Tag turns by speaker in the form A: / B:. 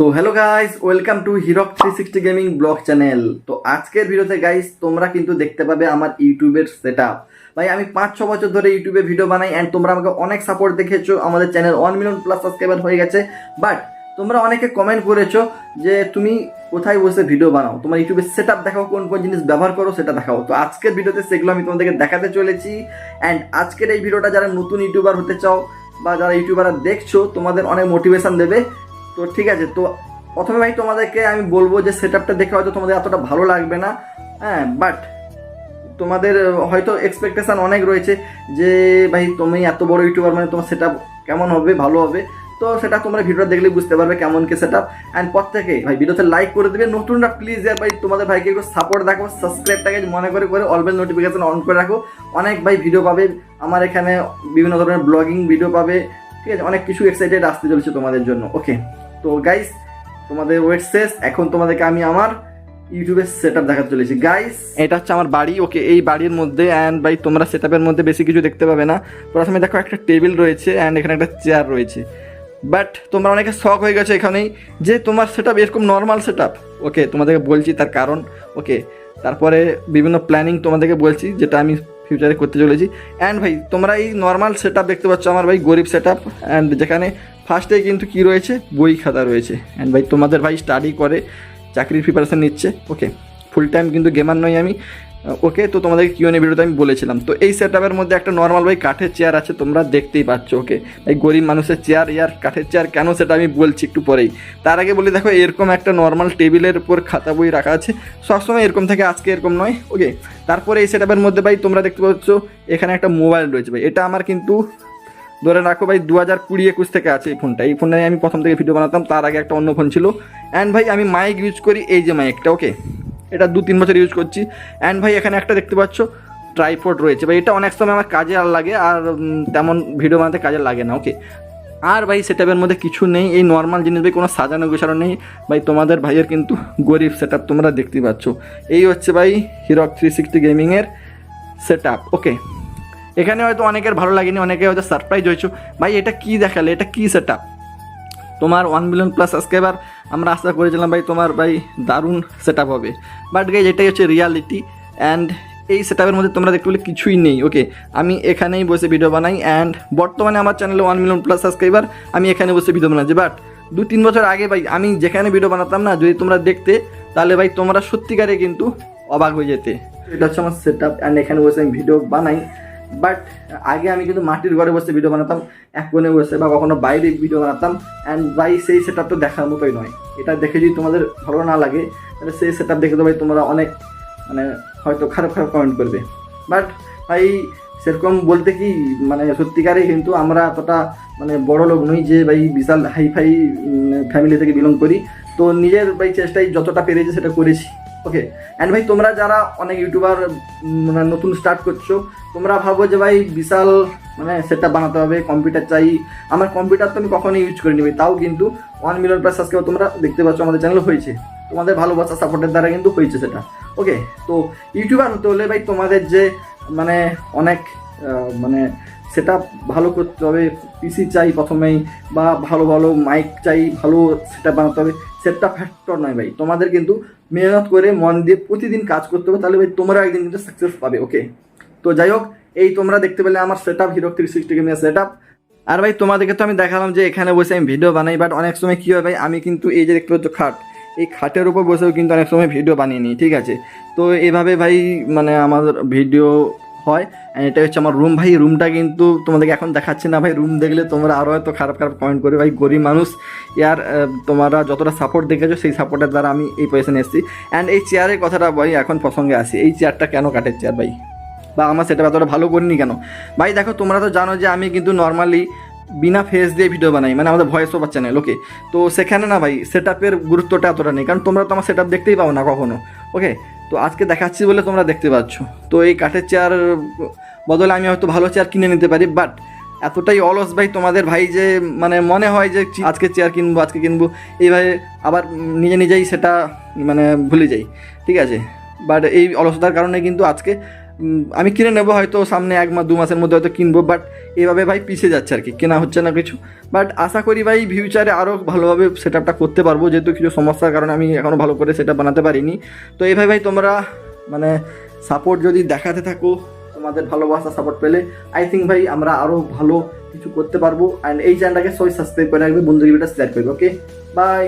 A: So hello guys welcome to Hirak three sixty gaming blog channel তো আজকের ভিডিওতে guys তোমরা কিন্তু দেখতে পাবে আমার ইউটিউবের সেট ভাই, আমি পাঁচ, ছ বছর ধরে ইউটিউবে ভিডিও বানাই অ্যান্ড তোমরা আমাকে অনেক সাপোর্ট দেখেছ। আমাদের channel one million plus subscriber হয়ে গেছে। বাট তোমরা অনেকে কমেন্ট করেছ যে তুমি কোথায় বসে ভিডিও বানাও? তোমার ইউটিউবের সেট আপ দেখাও, কোন কোন জিনিস ব্যবহার করো, সেটা দেখাও। তো আজকের ভিডিওতে সেগুলো আমি তোমাদেরকে দেখাতে চলেছি। অ্যান্ড আজকের এই ভিডিওটা যারা নতুন ইউটিউবার হতে চাও বা যারা ইউটিউবাররা দেখছ, তোমাদের অনেক মোটিভেশন দেবে। তো ঠিক আছে, তো প্রথমে ভাই তোমাদেরকে আমি বলব যে সেট আপটা দেখে হয়তো তোমাদের এতটা ভালো লাগবে না হ্যাঁ বাট তোমাদের হয়তো এক্সপেকটেশন অনেক রয়েছে যে ভাই তুমি এত বড় ইউটিউবার মানে তোমার সেট কেমন হবে, ভালো হবে, তো সেটা তোমরা ভিডিওটা দেখলে বুঝতে পারবে কেমন কি সেট আপ অ্যান্ড প্রত্যেকে ভাই ভিডিওতে লাইক করে দেবে, নতুনরা প্লিজ ইয়ার ভাই তোমাদের ভাইকে একটু সাপোর্ট দেখো সাবস্ক্রাইবটাকে মনে করে করে অলবেল নোটিফিকেশন অন করে রাখো, অনেক ভাই ভিডিও পাবে, আমার এখানে বিভিন্ন ধরনের ব্লগিং ভিডিও পাবে, ঠিক আছে, অনেক কিছু এক্সাইটেড আসতে চলেছে তোমাদের জন্য ওকে তো গাইস তোমাদের ওয়েট শেষ। এখন তোমাদেরকে আমি আমার ইউটিউবের সেট আপ দেখাতে চলেছি। গাইস এটা হচ্ছে আমার বাড়ি। ওকে, এই বাড়ির মধ্যে অ্যান্ড ভাই, তোমরা সেট আপের মধ্যে বেশি কিছু দেখতে পাবে না। প্রথমে দেখো একটা টেবিল রয়েছে অ্যান্ড এখানে একটা চেয়ার রয়েছে। বাট তোমরা অনেকে শখ হয়ে গেছো এখানেই যে তোমার সেট আপ এরকম নর্মাল সেট আপ ওকে তোমাদেরকে বলছি তার কারণ। ওকে তারপরে বিভিন্ন প্ল্যানিং তোমাদেরকে বলছি, যেটা আমি ফিউচারে করতে চলেছি। অ্যান্ড ভাই, তোমরা এই নর্মাল সেট দেখতে পাচ্ছ আমার ভাই, গরিব সেট আপ অ্যান্ড যেখানে ফার্স্টে কিন্তু কি রয়েছে? বই খাতা রয়েছে। অ্যান্ড ভাই, তোমাদের ভাই স্টাডি করে, চাকরির প্রিপারেশন নিচ্ছে। ওকে ফুল টাইম কিন্তু গেমার নই আমি। ওকে তো তোমাদেরকে কিউএনএ ভিডিওতে আমি বলেছিলাম। তো এই সেট মধ্যে একটা নর্মাল ভাই কাঠের চেয়ার আছে, তোমরা দেখতেই পাচ্ছ ওকে এই গরিব মানুষের চেয়ার ইয়ার কাঠের চেয়ার কেন সেটা আমি বলছি একটু পরেই। তার আগে বলি, দেখো, এরকম একটা নর্মাল টেবিলের উপর খাতা বই রাখা আছে। সবসময় এরকম থাকে, আজকে এরকম নয় ওকে তারপরে এই সেট মধ্যে ভাই, তোমরা দেখতে পাচ্ছ, এখানে একটা মোবাইল রয়েছে ভাই। এটা আমার কিন্তু ধরে রাখো ভাই দু হাজার কুড়ি একুশ থেকে আছে এই ফোনটা। এই ফোনে আমি প্রথম থেকে ভিডিও বানাতাম, তার আগে একটা অন্য ফোন ছিল। অ্যান্ড ভাই, আমি মাইক ইউজ করি এই যে মাইকটা ওকে এটা দু তিন বছর ইউজ করছি। অ্যান্ড ভাই, এখানে একটা দেখতে পাচ্ছ ট্রাইপড রয়েছে। ভাই, এটা অনেক সময় আমার কাজে আর লাগে, আর তেমন ভিডিও বানাতে কাজে লাগে না ওকে আর ভাই সেটআপের মধ্যে কিছু নেই। এই নর্মাল জিনিস ভাই, কোনো সাজানো গোছানো নেই। ভাই, তোমাদের ভাইয়ের কিন্তু গরিব সেট তোমরা দেখতে পাচ্ছ। এই হচ্ছে ভাই হিরক থ্রি সিক্সটি গেমিংয়ের সেট ওকে এখানে হয়তো অনেকের ভালো লাগেনি, অনেকে হয়তো সারপ্রাইজ হয়েছো। ভাই, এটা কি দেখালে? এটা কি সেট তোমার ওয়ান মিলিয়ন প্লাস সাবস্ক্রাইবার আমরা আশা করেছিলাম ভাই তোমার ভাই দারুণ সেট হবে। বাট গাইজ এটাই হচ্ছে রিয়ালিটি অ্যান্ড এই সেট মধ্যে তোমরা দেখতে পেলে কিছুই নেই ওকে আমি এখানেই বসে ভিডিও বানাই অ্যান্ড বর্তমানে আমার চ্যানেলে ওয়ান মিলিয়ন প্লাস সাবস্ক্রাইবার আমি এখানে বসে ভিডিও বানাচ্ছি। বাট দু তিন বছর আগে ভাই, আমি যেখানে ভিডিও বানাতাম না, যদি তোমরা দেখতে, তাহলে ভাই তোমরা সত্যিকারে কিন্তু অবাক হয়ে যেতে। এটা হচ্ছে আমার সেট আপ অ্যান্ড এখানে বসে আমি ভিডিও বানাই। বাট আগে আমি কিন্তু মাটির ঘরে বসে ভিডিও বানাতাম, এক কোণে বসে বা কখনো বাইরে ভিডিও বানাতাম অ্যান্ড ভাই সেই সেট তো দেখার মতোই নয়। এটা দেখে যদি তোমাদের ভালো না লাগে, তাহলে সেই সেট দেখে তো ভাই তোমরা অনেক মানে হয়তো খারাপ খারাপ কমেন্ট করবে। বাট ভাই, সেরকম বলতে কি মানে সত্যিকারে কিন্তু আমরা এতটা মানে বড় লোক নই যে ভাই বিশাল হাইফাই ফ্যামিলি থেকে বিলং করি। তো নিজের ভাই চেষ্টায় যতটা পেরেছি সেটা করেছি। ওকে অ্যান্ড ভাই, তোমরা যারা অনেক ইউটিউবার মানে নতুন স্টার্ট করছ, তোমরা ভাবো যে ভাই, বিশাল মানে সেটটা বানাতে হবে কম্পিউটার চাই। আমার কম্পিউটার তো আমি কখনোই ইউজ করিনি ভাই, তাও কিন্তু ওয়ান মিলিয়ন প্লাস সাবস্ক্রাইবার তোমরা দেখতে পাচ্ছ, আমাদের চ্যানেল হয়েছে। তোমাদের ভালোবাসা সাপোর্টের দ্বারা কিন্তু হয়েছে সেটা। ওকে তো ইউটিউবার হতে হলে ভাই, তোমাদের যে মানে অনেক মানে সেটা ভালো করতে হবে পিসি চাই প্রথমেই বা ভালো ভালো মাইক চাই, ভালো সেটা বানাতে হবে। সেটটা ফ্যাক্টর নয় ভাই। তোমাদের কিন্তু মেহনত করে মন দিয়ে প্রতিদিন কাজ করতে হবে, তাহলে ভাই তোমরা একদিন কিন্তু সাকসেস পাবে ওকে তো যাই হোক, এই তোমরা দেখতে পেলে আমার set up hero three sixty গেমের সেট আপ আর ভাই, তোমাদেরকে তো আমি দেখালাম যে এখানে বসে আমি ভিডিও বানাই বাট অনেক সময় কী হয় ভাই, আমি কিন্তু এই যে দেখতে পাচ্ছ খাট, এই খাটের উপর বসেও কিন্তু অনেক সময় ভিডিও বানিয়ে নিই, ঠিক আছে? তো এভাবে ভাই মানে আমার ভিডিও হয় অ্যান্ড এটা হচ্ছে আমার রুম ভাই রুমটা কিন্তু তোমাদেরকে এখন দেখাচ্ছি না, ভাই। রুম দেখলে তোমরা আরও হয়তো খারাপ খারাপ কমেন্ট করবে। ভাই, গরিব মানুষ, ইয়ার তোমরা যতটা সাপোর্ট দেখেছ, সেই সাপোর্টের দ্বারা আমি এই পজিশনে এসেছি। অ্যান্ড এই চেয়ারের কথাটা ভাই, এখন প্রসঙ্গে আসি। এই চেয়ারটা কেন কাঠের চেয়ার ভাই? বা আমার সেটা এতটা ভালো করিনি কেন? ভাই, দেখো, তোমরা তো জানো যে আমি কিন্তু নর্মালি বিনা ফেস দিয়ে ভিডিও বানাই মানে আমাদের ভয়েস ওভার চ্যানেল ওকে তো সেখানে না ভাই সেট গুরুত্বটা এতটা নেই, কারণ তোমরা তো আমার সেট দেখতেই পাও না কখনো ওকে তো আজকে দেখাচ্ছি বলে তোমরা দেখতে পাচ্ছ। তো এই কাঠের চেয়ার বদলে আমি হয়তো ভালো চেয়ার কিনে নিতে পারি বাট এতটাই অলস ভাই তোমাদের ভাই যে মানে মনে হয় যে আজকে চেয়ার কিনবো, আজকে কিনবো, এইভাবে আবার নিজে নিজেই সেটা মানে ভুলে যাই, ঠিক আছে? বাট এই অলসতার কারণে কিন্তু আজকে আমি কিনে নেব হয়তো সামনে এক মাস, দু মাসের মধ্যে হয়তো কিনবো বাট এভাবে ভাই পিছিয়ে যাচ্ছে আর কি। কেনা হচ্ছে না কিছু। বাট আশা করি ভাই ফিউচারে আরও ভালোভাবে সেট আপটা করতে পারব, যেহেতু কিছু সমস্যার কারণে আমি এখনও ভালো করে সেটা বানাতে পারিনি। তো এইভাবে ভাই তোমরা মানে সাপোর্ট যদি দেখাতে থাকো, তোমাদের ভালোবাসা সাপোর্ট পেলে আই থিঙ্ক ভাই আমরা আরও ভালো কিছু করতে পারব। অ্যান্ড এই চ্যানেলটাকে সবাই সাবস্ক্রাইব করে রাখবে বন্ধু ভিডিওটা শেয়ার করবে ওকে বাই